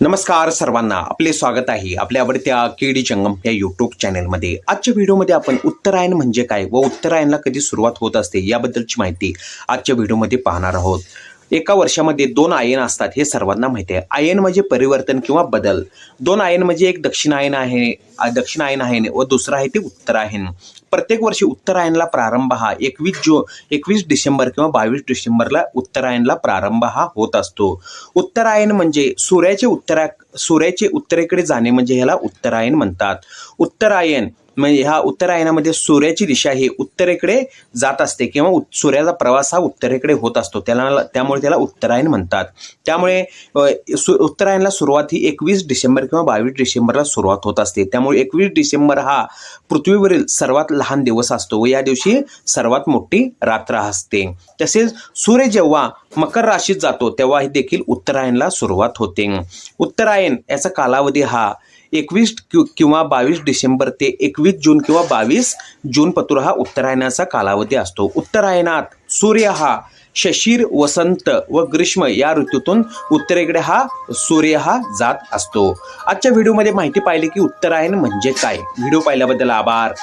नमस्कार सर्वांना आपले स्वागत आहे आपल्या आवडत्या केडी जंगम या यूट्यूब चॅनलमध्ये आजच्या व्हिडिओमध्ये आपण उत्तरायण म्हणजे काय व उत्तरायणला कधी सुरुवात होत असते याबद्दलची माहिती आजच्या व्हिडिओमध्ये पाहणार आहोत. एका वर्षामध्ये दोन आयन असतात हे सर्वांना माहिती आहे. आयन म्हणजे परिवर्तन किंवा बदल. दोन आयन म्हणजे एक दक्षिण आयन आहे दक्षिण दक्षिणायन आहे व दुसरं आहे ते उत्तरायन प्रत्येक वर्षी उत्तरायणला प्रारंभ हा एकवीस जो एकवीस डिसेंबर किंवा बावीस डिसेंबरला उत्तरायणला प्रारंभ हा होत असतो. उत्तरायण म्हणजे सूर्याचे उत्तरा सूर्याचे उत्तरेकडे जाणे म्हणजे ह्याला उत्तरायण म्हणतात. उत्तरायण म्हणजे ह्या उत्तरायणामध्ये सूर्याची दिशा ही उत्तरेकडे जात असते किंवा सूर्याचा प्रवास हा उत्तरेकडे होत असतो. त्याला त्यामुळे त्याला उत्तरायण म्हणतात. त्यामुळे सु उत्तरायणला सुरुवात ही एकवीस डिसेंबर किंवा बावीस डिसेंबरला सुरुवात होत असते. त्यामुळे एकवीस डिसेंबर हा पृथ्वीवरील सर्वात लहान दिवस असतो व या दिवशी सर्वात मोठी रात्र असते. तसेच सूर्य जेव्हा मकर राशीत जातो तेव्हा देखील उत्तरायणला सुरुवात होते. उत्तरायण याचा कालावधी हा एकवीस कि- किंवा बावीस डिसेंबर ते एकवीस जून किंवा बावीस जून पतूर हा उत्तरायणाचा कालावधी असतो. उत्तरायणात सूर्य हा शशीर वसंत व ग्रीष्म या ऋतूतून उत्तरेकडे हा सूर्य हा जात असतो. आजच्या व्हिडिओमध्ये माहिती पाहिली की उत्तरायण म्हणजे काय? व्हिडिओ पाहिल्याबद्दल आभार.